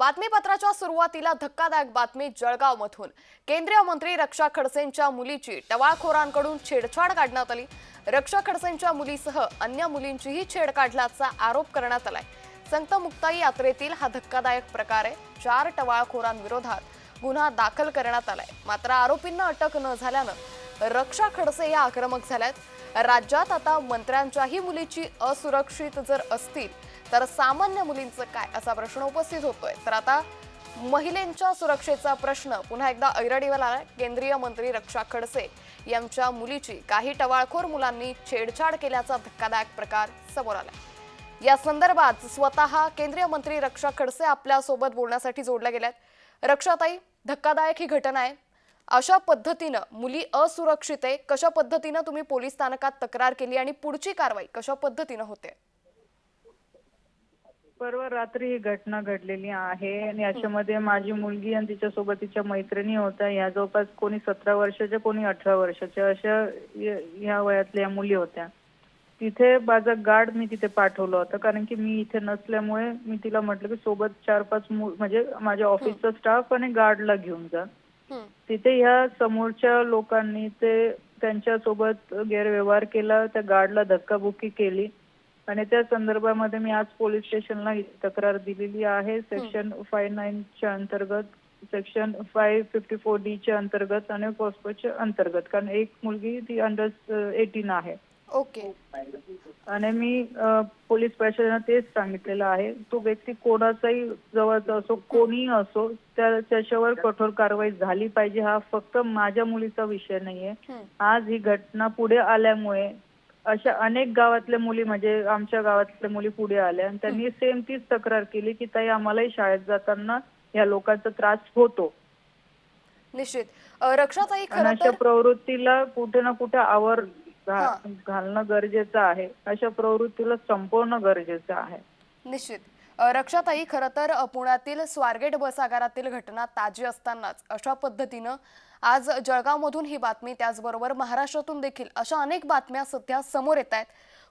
बातमीपत्राच्या सुरुवातीला धक्कादायक बातमी जळगावमधून. केंद्रीय मंत्री रक्षा खडसेंच्या मुलीची टवाळखोरांकडून छेडछाड काढण्यात आली. रक्षा खडसेंच्या मुलीसह अन्य मुलींचीही छेड काढल्याचा आरोप करण्यात आलाय. संत मुक्ताई यात्रेतील हा धक्कादायक प्रकार आहे. चार टवाळखोरांविरोधात गुन्हा दाखल करण्यात आलाय. मात्र आरोपींना अटक न झाल्यानं रक्षा खडसे या आक्रमक झाल्यात. राज्यात आता मंत्र्यांच्याही मुलीची असुरक्षित जर असतील तर सामान्य मुलींचं काय असा प्रश्न उपस्थित होतोय. तर आता महिलांच्या सुरक्षेचा प्रश्न पुन्हा एकदा ऐरडीवर आला केंद्रीय मंत्री रक्षा खडसे यांच्या मुलीची काही टवाळखोर मुलांनी छेडछाड केल्याचा धक्कादायक प्रकार समोर आला या संदर्भात स्वतः केंद्रीय मंत्री रक्षा खडसे आपल्यासोबत बोलण्यासाठी जोडल्या गेल्यात. रक्षाताई धक्कादायक ही घटना आहे. अशा पद्धतीनं मुली असुरक्षित आहे. कशा पद्धतीनं तुम्ही पोलीस स्थानकात तक्रार केली आणि पुढची कारवाई कशा पद्धतीनं होते? परवा रात्री ही घटना घडलेली आहे आणि याच्यामध्ये माझी मुलगी आणि तिच्यासोबत तिच्या मैत्रिणी होत्या. या जवळपास कोणी सतरा वर्षाच्या कोणी अठरा वर्षाच्या अशा य- ह्या वयातल्या मुली होत्या. तिथे माझा गार्ड मी तिथे पाठवलं होतं. कारण की मी इथे नसल्यामुळे मी तिला म्हटलं की सोबत चार पाच म्हणजे माझ्या ऑफिसचा स्टाफ आणि गार्डला घेऊन जा. तिथे ह्या समोरच्या लोकांनी ते त्यांच्यासोबत गैरव्यवहार केला. त्या गार्डला धक्काबुक्की केली. आणि त्या संदर्भामध्ये मी आज पोलीस स्टेशनला तक्रार दिलेली आहे. सेक्शन फाय नाईनच्या अंतर्गत सेक्शन फाय फिफ्टी फोर च्या अंतर्गत आणि पॉस्पोच्या अंतर्गत कारण एक मुलगी ती अंडर एटीन आहे. ओके. आणि मी पोलीस प्रशासनाला तेच सांगितलेलं आहे. तो व्यक्ती कोणाचाही जवळचा असो कोणीही असो त्या त्याच्यावर कठोर कारवाई झाली पाहिजे. हा फक्त माझ्या मुलीचा विषय नाहीये. आज ही घटना पुढे आल्यामुळे अशा अनेक गावातल्या मुली म्हणजे आमच्या गावातल्या मुली पुढे आल्या आणि त्यांनी सेम तीच तक्रार केली की ताई आम्हालाही शाळेत जाताना या लोकांचा त्रास होतो. निश्चित. रक्षाताई अशा प्रवृत्तीला कुठे ना कुठे आवर. घालणं गरजेचं आहे. अशा प्रवृत्तीला संपवणं गरजेचं आहे. निश्चित. रक्षाताई खरं तर पुण्यातील स्वारगेट बस आगारातील घटना ताजी असतानाच अशा पद्धतीनं आज जळगावमधून ही बातमी त्याचबरोबर महाराष्ट्रातून देखील अशा अनेक बातम्या सध्या समोर येत आहेत.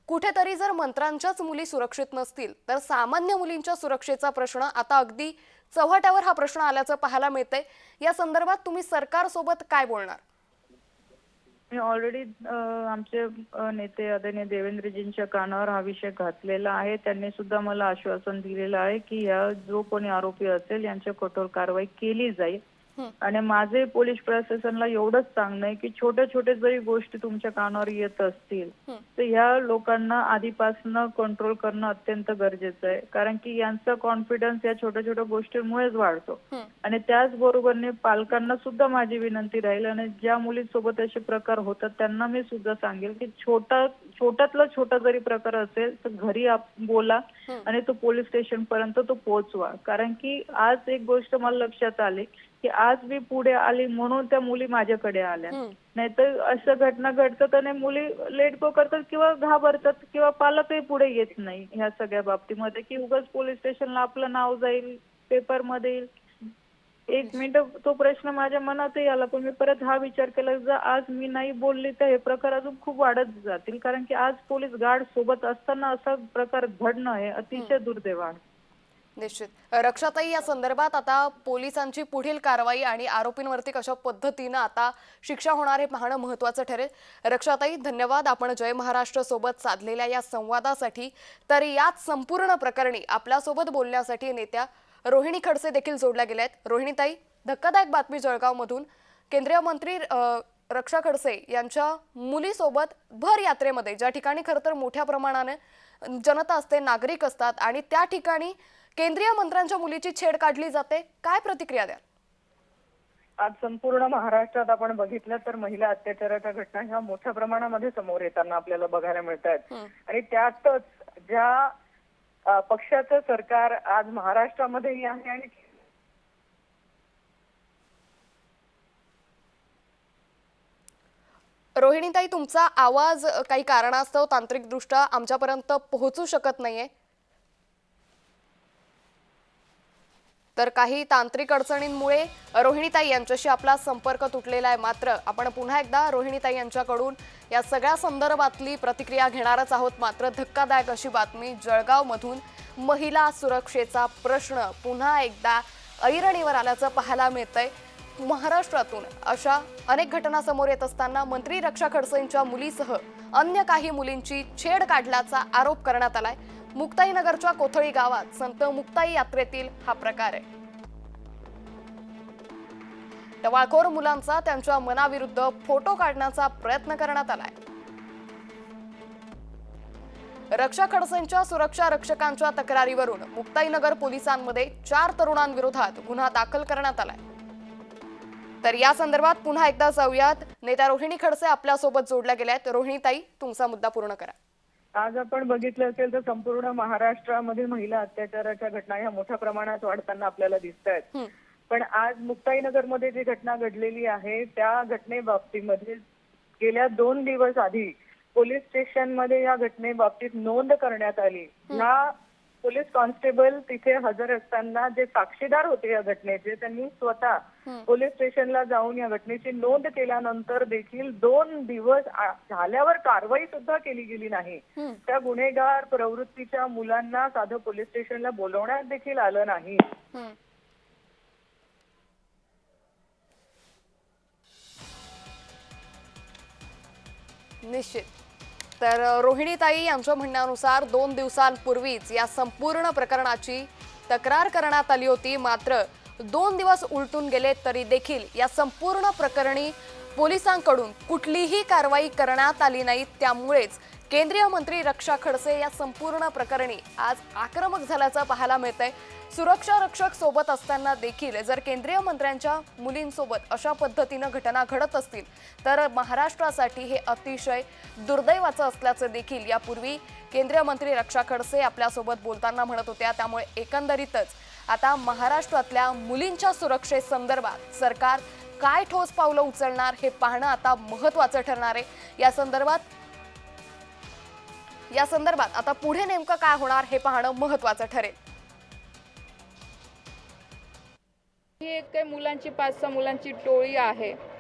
कुठेतरी जर मंत्र्यांच्याच मुली सुरक्षित नसतील तर सामान्य मुलींच्या सुरक्षेचा प्रश्न आता अगदी चव्हाट्यावर हा प्रश्न आल्याचं पाहायला मिळतंय. या संदर्भात तुम्ही सरकारसोबत काय बोलणार? मी ऑलरेडी आमचे नेते आदरणीय देवेंद्रजींच्या कानावर हा विषय घातलेला आहे. त्यांनी सुद्धा मला आश्वासन दिलेलं आहे की या जो कोणी आरोपी असेल यांच्या कठोर कारवाई केली जाईल. आणि माझे पोलीस प्रशासनाला एवढंच सांगणं आहे की छोट्या छोट्या जरी गोष्टी तुमच्या कानावर येत असतील. तर ह्या लोकांना आधीपासनं कंट्रोल करणं अत्यंत गरजेचं आहे कारण की यांचा कॉन्फिडन्स या छोट्या छोट्या गोष्टींमुळेच वाढतो. आणि त्याचबरोबरने पालकांना सुद्धा माझी विनंती राहील आणि ज्या मुलींसोबत असे प्रकार होतात त्यांना मी सुद्धा सांगेल की छोटा छोट्यातला छोटा जरी प्रकार असेल तर घरी बोला. आणि तो पोलीस स्टेशन पर्यंत तो पोहोचवा कारण की आज एक गोष्ट मला लक्षात आली की आज मी पुढे आली म्हणून त्या मुली माझ्याकडे आल्या. नाहीतर अशा घटना घडतात आणि मुली लेट गो करतात किंवा घाबरतात किंवा पालकही पुढे येत नाही ह्या सगळ्या बाबतीमध्ये. की उगाच पोलीस स्टेशनला आपलं नाव जाईल पेपरमध्ये येईल. एक मिनिट तो प्रश्न माझ्या मनातही आला पण मी परत हा विचार केला जर आज मी नाही बोलली तर हे प्रकार अजून खूप वाढत जातील. कारण की आज पोलीस गार्ड सोबत असताना असा प्रकार घडणं हे अतिशय दुर्दैव आहे. निश्चित. रक्षाताई या संदर्भात आता पोलिसांची पुढील कारवाई आणि आरोपींवरती कशा पद्धतीनं आता शिक्षा होणार हे पाहणं महत्वाचं ठरेल. रक्षाताई धन्यवाद. आपण जय महाराष्ट्र सोबत साधलेल्या या संवादासाठी. तर याच संपूर्ण प्रकरणी आपल्यासोबत बोलण्यासाठी नेत्या रोहिणी खडसे देखील जोडल्या गेल्या आहेत. रोहिणीताई धक्कादायक बातमी जळगावमधून. केंद्रीय मंत्री रक्षा खडसे यांच्या मुलीसोबत भर यात्रेमध्ये ज्या ठिकाणी खरं तर मोठ्या प्रमाणाने जनता असते नागरिक असतात आणि त्या ठिकाणी केंद्रीय मंत्र्यांच्या मुलीची छेड काढली जाते. काय प्रतिक्रिया द्याल? आज संपूर्ण महाराष्ट्रात आपण बघितलं तर महिला अत्याचाराच्या घटना ह्या मोठ्या प्रमाणामध्ये समोर येताना आपल्याला बघायला मिळत आहेत. आणि त्यातच ज्या पक्षाचं सरकार आज महाराष्ट्रामध्येही आहे आणि रोहिणीताई तुमचा आवाज काही कारणास्तव तांत्रिकदृष्ट्या आमच्यापर्यंत पोहोचू शकत नाहीये. तर काही तांत्रिक अडचणींमुळे रोहिणीताई यांच्याशी आपला संपर्क तुटलेला आहे. मात्र आपण पुन्हा एकदा रोहिणीताई यांच्याकडून या सगळ्या संदर्भातली प्रतिक्रिया घेणारच आहोत. मात्र धक्कादायक अशी बातमी जळगावमधून महिला सुरक्षेचा प्रश्न पुन्हा एकदा ऐरणीवर आल्याचं पाहायला मिळतंय. महाराष्ट्रातून अशा अनेक घटना समोर येत असताना मंत्री रक्षा खडसेंच्या मुलीसह अन्य काही मुलींची छेड काढल्याचा आरोप करण्यात आलाय. मुक्ताईनगरच्या कोथळी गावात संत मुक्ताई यात्रेतील हा प्रकार आहे. टवाळखोर मुलांचा त्यांच्या मनाविरुद्ध फोटो काढण्याचा प्रयत्न करण्यात आलाय. रक्षा खडसेंच्या सुरक्षा रक्षकांच्या तक्रारीवरून मुक्ताईनगर पोलिसांमध्ये चार तरुणांविरोधात गुन्हा दाखल करण्यात आलाय. तर या संदर्भात पुन्हा एकदा जाऊयात. नेत्या रोहिणी खडसे आपल्यासोबत जोडल्या गेल्या आहेत रोहिणीताई तुमचा मुद्दा पूर्ण करा. आज आपण बघितलं असेल तर संपूर्ण महाराष्ट्रामध्ये महिला अत्याचाराच्या घटना ह्या मोठ्या प्रमाणात वाढताना आपल्याला दिसत आहेत. पण आज मुक्ताईनगरमध्ये जी घटना घडलेली आहे त्या घटनेबाबतीमध्ये गेल्या दोन दिवस आधी पोलीस स्टेशनमध्ये या घटनेबाबतीत नोंद करण्यात आली. ह्या पोलीस कॉन्स्टेबल तिथे हजर असताना जे साक्षीदार होते या घटनेचे त्यांनी स्वतः पोलीस स्टेशनला जाऊन या घटनेची नोंद केल्यानंतर देखील दोन दिवस झाल्यावर कारवाई सुद्धा केली गेली नाही. त्या गुन्हेगार प्रवृत्तीच्या मुलांना साधं पोलीस स्टेशनला बोलवण्यात देखील आलं नाही. निश्चित तर रोहिणीताई यांच्या म्हणण्यानुसार दोन दिवसांपूर्वीच या संपूर्ण प्रकरणाची तक्रार करण्यात आली होती. मात्र दोन दिवस उलटून गेले तरी देखील या संपूर्ण प्रकरणी पोलिसांकडून कुठलीही कारवाई करण्यात आली नाही. त्यामुळेच केंद्रीय मंत्री रक्षा खडसे या संपूर्ण प्रकरणी आज आक्रमक झाल्याचं पाहायला मिळतंय. सुरक्षा रक्षक सोबत असताना देखील जर केंद्रीय मंत्र्यांच्या मुलींसोबत अशा पद्धतीनं घटना घडत असतील तर महाराष्ट्रासाठी हे अतिशय दुर्दैवाचं असल्याचं देखील यापूर्वी केंद्रीय मंत्री रक्षा खडसे आपल्यासोबत बोलताना म्हणत होत्या. त्यामुळे एकंदरीतच आता महाराष्ट्रातल्या मुलींच्या सुरक्षेसंदर्भात सरकार काय ठोस पावलं उचलणार हे पाहणं आता महत्त्वाचं ठरणार आहे. या संदर्भात या संदर्भात आता पुढे नेमकं काय होणार हे पाहणं महत्वाचं ठरेल. ही एक काही मुलांची पाच सहा मुलांची टोळी आहे.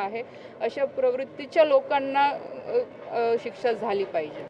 आहे. अशा प्रवृत्तीच्या लोकांना शिक्षा झाली पाहिजे.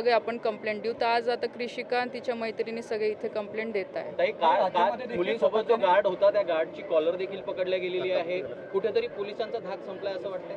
सगळे आपण कंप्लेंट देऊ. तर आज आता कृषिका आणि तिच्या मैत्रिणी सगळे इथे कंप्लेंट देत आहे ताई गार्ड मुलींसोबत जो गार्ड होता त्या गार्डची कॉलर देखील पकडल्या गेलेली आहे. कुठेतरी पोलिसांचा धाक संपलाय असं वाटतंय?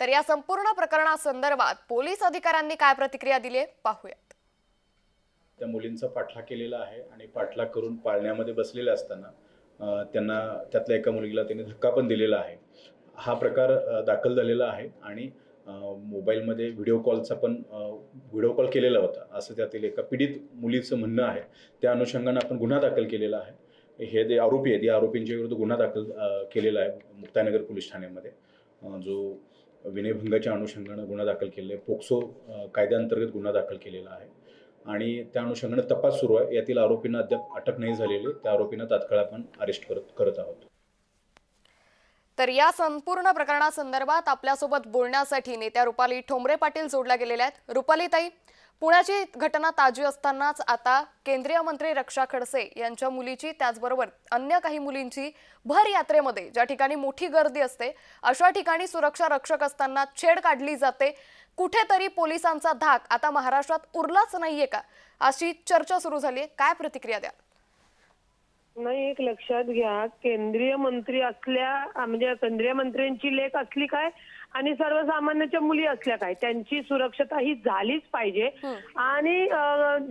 तर या संपूर्ण प्रकरणासंदर्भात पोलीस अधिकाऱ्यांनी काय प्रतिक्रिया दिली आहे पाहूयात. त्या मुलींचा पाठलाग केलेला आहे आणि पाठलाग करून पाळण्यामध्ये बसलेले असताना त्यांना त्यातल्या एका मुलगीला त्यांनी धक्का पण दिलेला आहे. हा प्रकार दाखल झालेला आहे आणि मोबाईलमध्ये व्हिडिओ कॉलचा पण व्हिडिओ कॉल केलेला होता. असं त्यातील एका पीडित मुलीचं म्हणणं आहे. त्या अनुषंगानं आपण गुन्हा दाखल केलेला आहे. हे जे आरोपी आहेत या आरोपींच्या विरुद्ध गुन्हा दाखल केलेला आहे मुक्तानगर पोलीस ठाण्यामध्ये. जो विनयभंगाच्या अनुषंगानं गुन्हा दाखल केलेला आहे. पोक्सो कायद्याअंतर्गत गुन्हा दाखल केलेला आहे. आणि त्या अनुषंगानं तपास सुरू आहे. यातील आरोपींना अद्याप अटक नाही झालेली. त्या आरोपींना तात्काळ आपण अरेस्ट करत करत आहोत. तर या संपूर्ण प्रकरणासंदर्भात आपल्यासोबत बोलण्यासाठी नेत्या रुपाली ठोंबरे पाटील जोडल्या गेलेल्या आहेत. रुपाली ताई पुण्याची घटना ताजी असतानाच आता केंद्रीय मंत्री रक्षा खडसे यांच्या मुलीची त्याचबरोबर अन्य काही मुलींची भर यात्रेमध्ये ज्या ठिकाणी मोठी गर्दी असते अशा ठिकाणी सुरक्षा रक्षक असताना छेड काढली जाते. कुठेतरी पोलिसांचा धाक आता महाराष्ट्रात उरलाच नाहीये का? अशी चर्चा सुरू झाली आहे काय प्रतिक्रिया द्या नाही एक लक्षात घ्या केंद्रीय मंत्री असल्या म्हणजे केंद्रीय मंत्र्यांची लेख असली काय आणि सर्वसामान्याच्या मुली असल्या काय? त्यांची सुरक्षता ही झालीच पाहिजे. आणि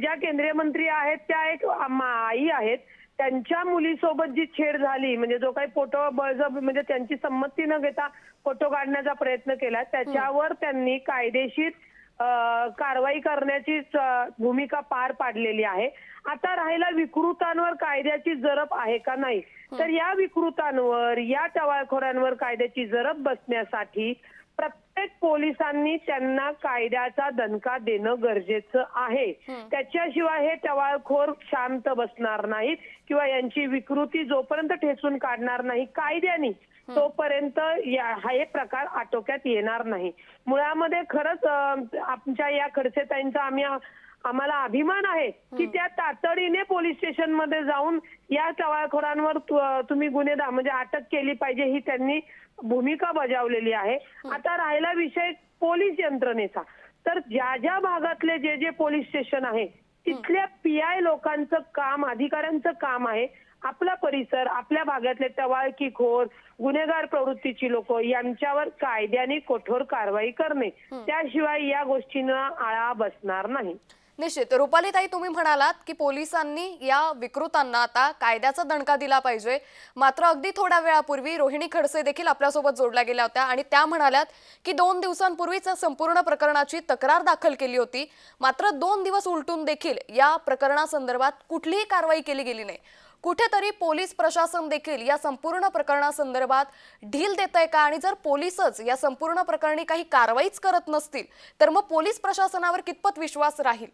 ज्या केंद्रीय मंत्री आहेत त्या एक आई आहेत. त्यांच्या मुलीसोबत जी छेड झाली म्हणजे जो काही फोटो बळजब म्हणजे त्यांची संमती न घेता फोटो काढण्याचा प्रयत्न केला त्याच्यावर त्यांनी कायदेशीर कारवाई करण्याची भूमिका पार पाडलेली आहे. आता राहिला विकृतांवर कायद्याची जरब आहे का नाही? तर या विकृतांवर या टवाळखोरांवर कायद्याची जरब बसण्यासाठी प्रत्येक पोलिसांनी त्यांना कायद्याचा दणका देणं गरजेचं आहे. त्याच्याशिवाय हे टवाळखोर शांत बसणार नाहीत किंवा यांची विकृती जोपर्यंत ठेचून काढणार नाही कायद्याने. तोपर्यंत हा एक प्रकार आटोक्यात येणार नाही. मुळामध्ये खरंच आमच्या या खडसेताईंचा आम्ही आम्हाला अभिमान आहे की त्या तातडीने पोलीस स्टेशनमध्ये जाऊन या टवाळखोरांवर तु- तुम्ही गुन्हे म्हणजे अटक केली पाहिजे ही त्यांनी भूमिका बजावलेली आहे. आता राहिला विषय पोलीस यंत्रणेचा. तर ज्या ज्या भागातले जे जे पोलीस स्टेशन आहे तिथल्या पीआय लोकांचं काम अधिकाऱ्यांचं काम आहे आपला परिसर आपल्या भागातले टवाळकीखोर गुन्हेगार प्रवृत्तीची लोक यांच्यावर कायद्याने कठोर कारवाई करणे. त्याशिवाय या गोष्टींना आळा बसणार नाही. निश्चित. रुपाली ताई तुम्ही म्हणालात की पोलिसांनी या विकृतांना आता कायद्याचा दणका दिला पाहिजे. मात्र अगदी थोड्या वेळापूर्वी रोहिणी खडसे देखील आपल्यासोबत जोडल्या गेल्या होत्या आणि त्या म्हणाल्यात की दोन दिवसांपूर्वीच संपूर्ण प्रकरणाची तक्रार दाखल केली होती. मात्र दोन दिवस उलटून देखील या प्रकरणासंदर्भात कुठलीही कारवाई केली गेली नाही. कुठेतरी पोलीस प्रशासन देखील या संपूर्ण प्रकरणासंदर्भात ढील देत आहे का? आणि जर पोलीसच या संपूर्ण प्रकरणी काही कारवाईच करत नसतील तर मग पोलीस प्रशासनावर कितपत विश्वास राहील?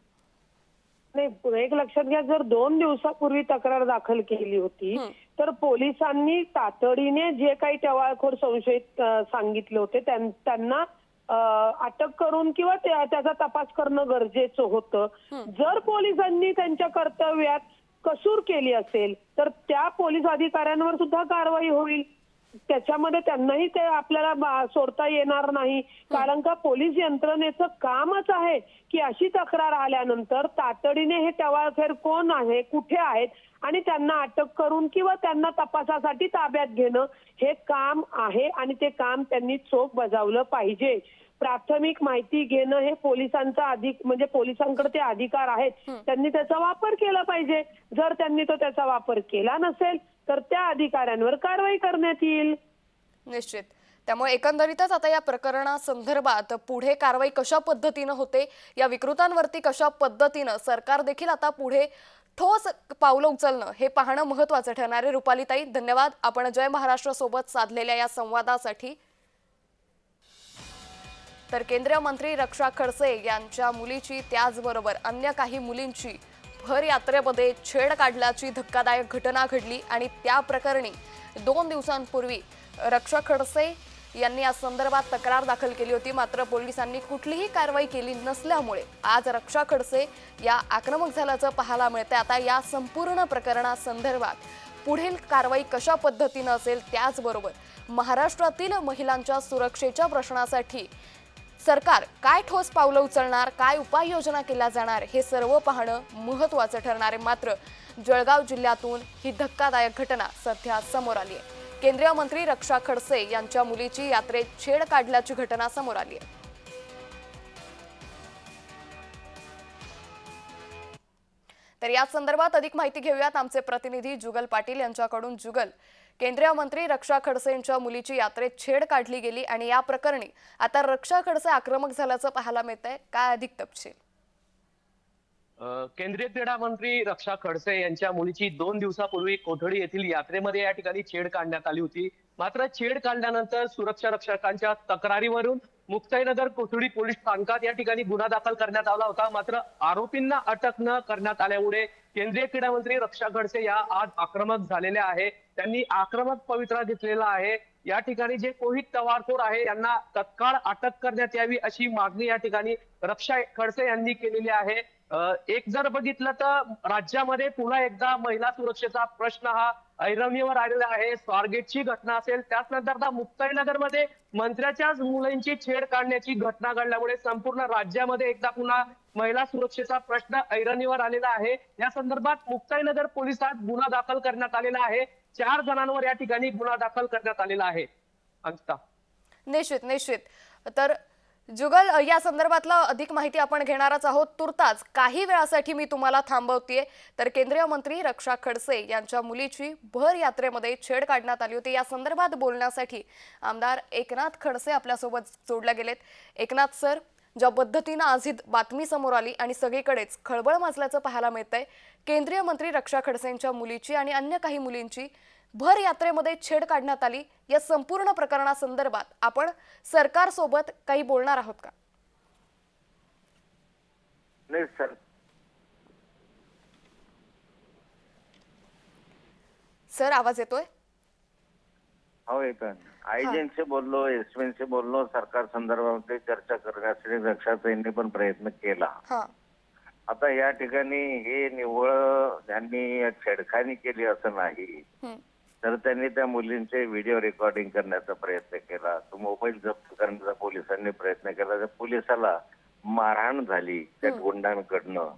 नाही एक लक्षात घ्या जर दोन दिवसापूर्वी तक्रार दाखल केली होती तर पोलिसांनी तातडीने जे काही टवाळखोर संशयित सांगितले होते त्यां- त्यांना अटक करून किंवा त्या- त्याचा तपास करणं गरजेचं होतं. जर पोलिसांनी त्यांच्या कर्तव्यात कसूर केली असेल तर त्या पोलीस अधिकाऱ्यांवर सुद्धा कारवाई होईल. त्याच्यामध्ये त्यांनाही ते आपल्याला सोडता येणार नाही. कारण का पोलीस यंत्रणेचं कामच आहे की अशी तक्रार आल्यानंतर तातडीने हे टवाळखेर कोण आहे कुठे आहेत आणि त्यांना अटक करून किंवा त्यांना तपासासाठी ताब्यात घेणं हे काम आहे आणि ते काम त्यांनी चोख बजावलं पाहिजे. प्राथमिक माहिती घेणं हे पोलिसांचा अधिक म्हणजे पोलिसांकडे ते अधिकार आहेत. त्यांनी त्याचा वापर केला पाहिजे. जर त्यांनी तो त्याचा वापर केला नसेल तर त्या अधिकाऱ्यांवर कारवाई करण्यात येईल. निश्चित. त्यामुळे एकंदरीतच आता या प्रकरणासंदर्भात पुढे कारवाई कशा पद्धतीनं होते या विकृतांवरती कशा पद्धतीनं सरकार देखील आता पुढे ठोस पावलं उचलणं हे पाहणं महत्वाचं ठरणार आहे. रुपालीताई धन्यवाद. आपण जय महाराष्ट्र सोबत साधलेल्या या संवादासाठी तर केंद्रीय मंत्री रक्षा खडसे यांच्या मुलीची त्याचबरोबर अन्य काही मुलींची भर यात्रेमध्ये छेड काढल्याची धक्कादायक घटना घडली आणि त्या प्रकरणी दोन दिवसांपूर्वी रक्षा खडसे यांनी या संदर्भात तक्रार दाखल केली होती. मात्र पोलिसांनी कुठलीही कारवाई केली नसल्यामुळे आज रक्षा खडसे या आक्रमक झाल्याचं पाहायला मिळतं आता या संपूर्ण प्रकरणासंदर्भात पुढील कारवाई कशा पद्धतीनं असेल त्याचबरोबर महाराष्ट्रातील महिलांच्या सुरक्षेच्या प्रश्नासाठी सरकार काय ठोस पावलं उचलणार काय उपाययोजना केल्या जाणार हे सर्व पाहणं महत्त्वाचं ठरणार आहे. मात्र जळगाव जिल्ह्यातून ही धक्कादायक घटना सध्या समोर आली आहे. केंद्रीय मंत्री रक्षा खडसे यांच्या मुलीची यात्रेत छेड काढल्याची घटना समोर आली आहे. तर या संदर्भात अधिक माहिती घेऊयात. आमचे प्रतिनिधी जुगल पाटील यांच्याकडून जुगल. केंद्रीय मंत्री रक्षा खडसेंच्या मुलीची यात्रेत छेड काढली गेली आणि या प्रकरणी आता रक्षा खडसे आक्रमक झाल्याचं पाहायला मिळत आहे काय अधिक तपशील? केंद्रीय क्रीडा मंत्री रक्षा खडसे यांच्या मुलीची दोन दिवसापूर्वी कोठडी येथील यात्रेमध्ये या ठिकाणी छेड काढण्यात आली होती. मात्र छेड काढल्यानंतर सुरक्षा रक्षकांच्या तक्रारीवरून मुक्ताईनगर कोथळी पोलीस स्थानकात या ठिकाणी गुन्हा दाखल करण्यात आला होता. मात्र आरोपींना अटक न करण्यात आल्यामुळे केंद्रीय क्रीडा मंत्री रक्षा खडसे या आज आक्रमक झालेल्या आहे. त्यांनी आक्रमक पवित्रा घेतलेला आहे. या ठिकाणी जे कोहित तवारखोर आहे यांना तत्काळ अटक करण्यात यावी अशी मागणी या ठिकाणी रक्षा खडसे यांनी केलेली आहे. एक जर बघितलं तर राज्यामध्ये पुन्हा एकदा महिला सुरक्षेचा प्रश्न हा ऐरणीवर आलेला आहे. स्वारगेटची घटना असेल त्याच नंतर आता मुक्ताईनगरमध्ये मंत्र्याच्याच मुलांची छेड काढण्याची घटना घडल्यामुळे संपूर्ण राज्यामध्ये एकदा पुन्हा महिला सुरक्षेचा प्रश्न ऐरणीवर आलेला आहे. या संदर्भात मुक्ताईनगर पोलिसात गुन्हा दाखल करण्यात आलेला आहे. चार जणांवर या ठिकाणी गुन्हा दाखल करण्यात आलेला आहे. अंकिता. निश्चित निश्चित. तर जुगल या संदर्भातला अधिक माहिती आपण घेणारच आहोत. तुर्ताच काही वेळासाठी मी तुम्हाला थांबवतेय. तर केंद्रीय मंत्री रक्षा खडसे यांच्या मुलीची भर यात्रेमध्ये छेड काढण्यात आली होती. या संदर्भात बोलण्यासाठी आमदार एकनाथ खडसे आपल्यासोबत जोडल्या गेलेत. एकनाथ सर ज्या पद्धतीनं आज ही बातमी समोर आली आणि सगळीकडेच खळबळ माजल्याचं पाहायला मिळतंय केंद्रीय मंत्री रक्षा खडसेंच्या मुलीची आणि अन्य काही मुलींची भर यात्रेमध्ये छेड काढण्यात आली. या संपूर्ण प्रकरणासंदर्भात आपण सरकारसोबत काही बोलणार आहोत का? नाही सर. सर आवाज येतोय? हो येतं आयजींशी बोललो एसपीशी बोललो सरकार संदर्भामध्ये चर्चा करण्यासाठी रक्षाताईंनी पण प्रयत्न केला. हा. आता या ठिकाणी हे निव्वळ त्यांनी छेडखानी केली असं नाही. तर त्यांनी त्या मुलींचे व्हिडिओ रेकॉर्डिंग करण्याचा प्रयत्न केला. तो मोबाईल जप्त करण्याचा पोलिसांनी प्रयत्न केला. त्या पोलिसाला मारहाण झाली त्या गुंडांकडनं.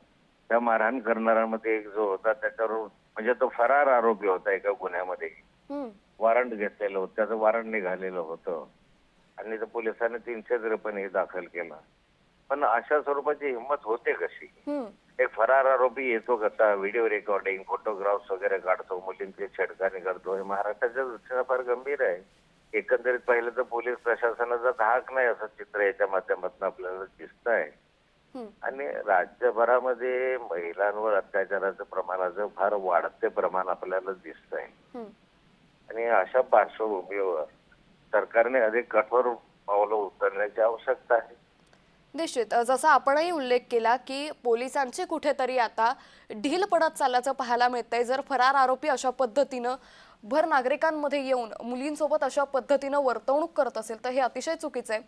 त्या मारहाण करणाऱ्यामध्ये एक जो होता त्याच्यावर म्हणजे तो फरार आरोपी होता एका गुन्ह्यामध्ये. वॉरंट घेतलेलं होतं. त्याचं वॉरंट निघालेलं होतं. आणि त्या पोलिसांनी तीनशे त्रेपन्न दाखल केला. पण अशा स्वरूपाची हिंमत होते कशी. एक फरार आरोपी येतो कसा व्हिडिओ रेकॉर्डिंग फोटोग्राफ्स वगैरे काढतो मुलींची छेडखानी करतो. हे महाराष्ट्राच्या दृष्टीनं फार गंभीर आहे. एकंदरीत पाहिलं तर पोलीस प्रशासनाचा धाक नाही असं चित्र याच्या माध्यमातून आपल्याला दिसत आहे. आणि राज्यभरामध्ये महिलांवर अत्याचाराचं प्रमाणाचं फार वाढते प्रमाण आपल्याला दिसत आहे. आणि अशा पार्श्वभूमीवर सरकारने अधिक कठोर पावलं उचलण्याची आवश्यकता आहे. निश्चित. जसा आपणही उल्लेख केला की पोलिसांची कुठेतरी आता ढील पडत चालल्याचं पाहायला मिळतंय. जर फरार आरोपी अशा पद्धतीनं भर नागरिकांमध्ये येऊन मुलींसोबत अशा पद्धतीनं वर्तवणूक करत असेल तर हे अतिशय चुकीचं आहे.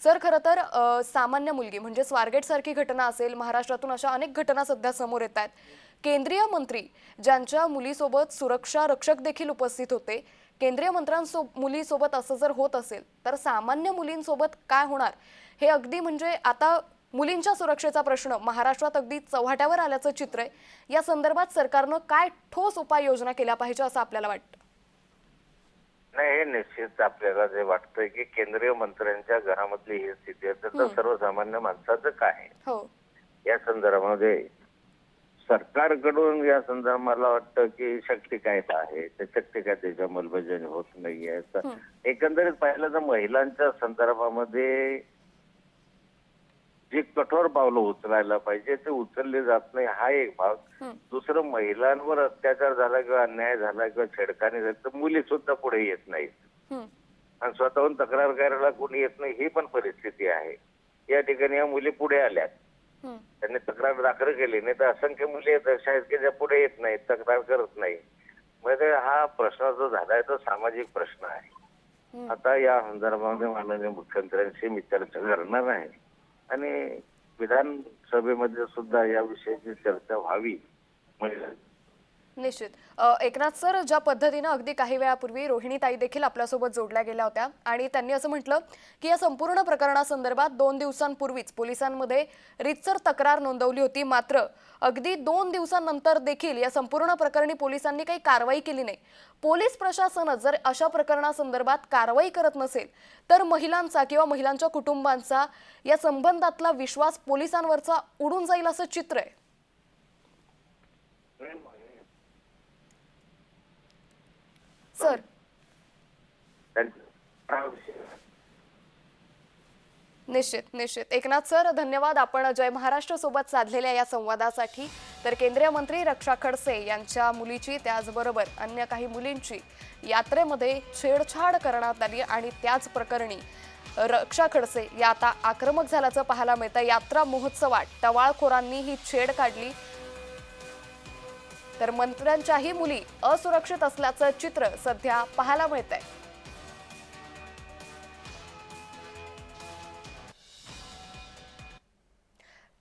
सर खरं तर सामान्य मुलगी म्हणजे स्वारगेटसारखी घटना असेल महाराष्ट्रातून अशा अनेक घटना सध्या समोर येत आहेत. केंद्रीय मंत्री ज्यांच्या मुलीसोबत सुरक्षा रक्षक देखील उपस्थित होते केंद्रीय मंत्र्यांसो मुलीसोबत असं जर होत असेल तर सामान्य मुलींसोबत काय होणार? हे अगदी म्हणजे आता मुलींच्या सुरक्षेचा प्रश्न महाराष्ट्रात अगदी चव्हाट्यावर आल्याचं चित्र आहे. या संदर्भात सरकारनं काय ठोस उपाययोजना केल्या पाहिजे असं आपल्याला वाटतं? नाही हे निश्चित आपल्याला जे वाटतंय की केंद्रीय मंत्र्यांच्या घरामधली ही स्थिती आहे तर सर्वसामान्य माणसाचं काय? हो. या संदर्भामध्ये सरकारकडून या संदर्भात मला वाटतं की शक्ती काय आहे? त्या शक्ती काय त्याच्या अंमलबजावणी होत नाहीये? एकंदरीत पाहिलं तर महिलांच्या संदर्भामध्ये जी कठोर पावलं उचलायला पाहिजे ते उचलले जात नाही हा एक भाग. दुसरं महिलांवर अत्याचार झाला किंवा अन्याय झाला किंवा छेडखानी झाली तर मुली सुद्धा पुढे येत नाहीत. आणि स्वतःहून तक्रार करायला कोणी येत नाही ही पण परिस्थिती आहे या ठिकाणी या मुली पुढे आल्यात. त्यांनी तक्रार दाखल केली नाही तर असंख्य मुली आहेत की ज्या पुढे येत नाहीत तक्रार करत नाही म्हणजे हा प्रश्न जो झालाय तो सामाजिक प्रश्न आहे. आता या संदर्भामध्ये माननीय मुख्यमंत्र्यांशी मी चर्चा करणार आहे आणि विधानसभेमध्ये सुद्धा या विषयाची चर्चा व्हावी. म्हणजे निश्चित. एकनाथ सर ज्या पद्धतीनं अगदी काही वेळापूर्वी रोहिणीताई देखील आपल्यासोबत जोडल्या गेल्या होत्या आणि त्यांनी असं म्हटलं की या संपूर्ण प्रकरणासंदर्भात दोन दिवसांपूर्वीच पोलिसांमध्ये रितसर तक्रार नोंदवली होती. मात्र अगदी दोन दिवसांनंतर देखील या संपूर्ण प्रकरणी पोलिसांनी काही कारवाई केली नाही. पोलीस प्रशासन जर अशा प्रकरणासंदर्भात कारवाई करत नसेल तर महिलांचा किंवा महिलांच्या कुटुंबांचा या संबंधातला विश्वास पोलिसांवरचा उडून जाईल असं चित्र आहे. सर. निश्चित निश्चित. एकनाथ सर धन्यवाद. आपण जय महाराष्ट्र सोबत साधलेल्या या संवादासाठी. तर केंद्रीय मंत्री रक्षा खडसे यांच्या मुलीची त्याचबरोबर अन्य काही मुलींची यात्रेमध्ये छेडछाड करण्यात आली आणि त्याच प्रकरणी रक्षा खडसे या आता आक्रमक झाल्याचं पाहायला मिळतं. यात्रा महोत्सवात टवाळखोरांनी ही छेड काढली. तर मंत्र्यांच्याही मुली असुरक्षित असल्याचं चित्र सध्या पाहायला मिळत आहे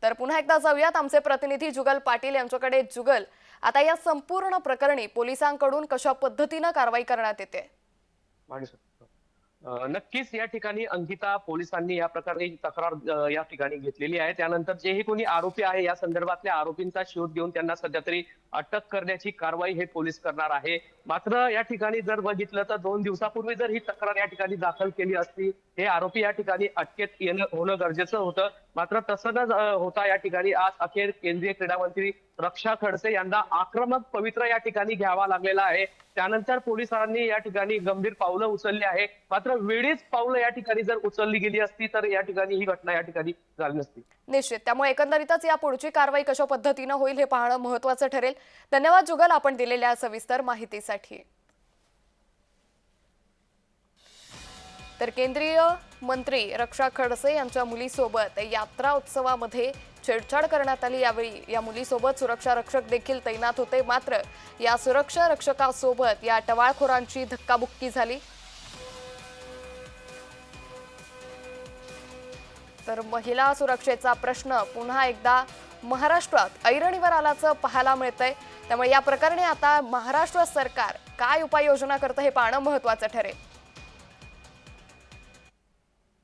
तर पुन्हा एकदा जाऊयात. आमचे प्रतिनिधी जुगल पाटील यांच्याकडे जुगल. आता या संपूर्ण प्रकरणी पोलिसांकडून कशा पद्धतीनं कारवाई करण्यात येते? नक्कीच या ठिकाणी अंकिता पोलिसांनी या प्रकारे तक्रार या ठिकाणी घेतलेली आहे. त्यानंतर जेही कोणी आरोपी आहे या संदर्भातल्या आरोपींचा शोध घेऊन त्यांना सध्या तरी अटक करण्याची कारवाई हे पोलीस करणार आहे. मात्र या ठिकाणी जर बघितलं तर दोन दिवसापूर्वी जर ही तक्रार या ठिकाणी दाखल केली असती हे आरोपी या ठिकाणी अटकेत येणं होणं गरजेचं होतं. मात्र तसं न होता या ठिकाणी. आज अखेर केंद्रीय क्रीडा मंत्री रक्षा खडसे यांना आक्रमक पवित्र या ठिकाणी घ्यावा लागलेला आहे. त्यानंतर पोलिसांनी या ठिकाणी गंभीर पावलं उचलली आहे. मात्र वेळीच पावलं या ठिकाणी जर उचलली गेली असती तर या ठिकाणी ही घटना या ठिकाणी झाली नसती. निश्चित. त्यामुळे एकंदरीतच या पुढची कारवाई कशा पद्धतीनं होईल हे पाहणं महत्वाचं ठरेल. धन्यवाद जुगल आपण दिलेल्या सविस्तर माहितीसाठी. तर केंद्रीय मंत्री रक्षा खडसे यांच्या मुलीसोबत यात्रा उत्सवामध्ये छेडछाड करण्यात आली. यावेळी या मुलीसोबत सुरक्षा रक्षक देखील तैनात होते. मात्र या सुरक्षा रक्षकासोबत या टवाळखोरांची धक्काबुक्की झाली. तर महिला सुरक्षेचा प्रश्न पुन्हा एकदा महाराष्ट्रात ऐरणीवर आल्याचं पाहायला मिळतंय. त्यामुळे या प्रकरणी आता महाराष्ट्र सरकार काय उपाययोजना करतं हे पाहणं महत्वाचं ठरेल.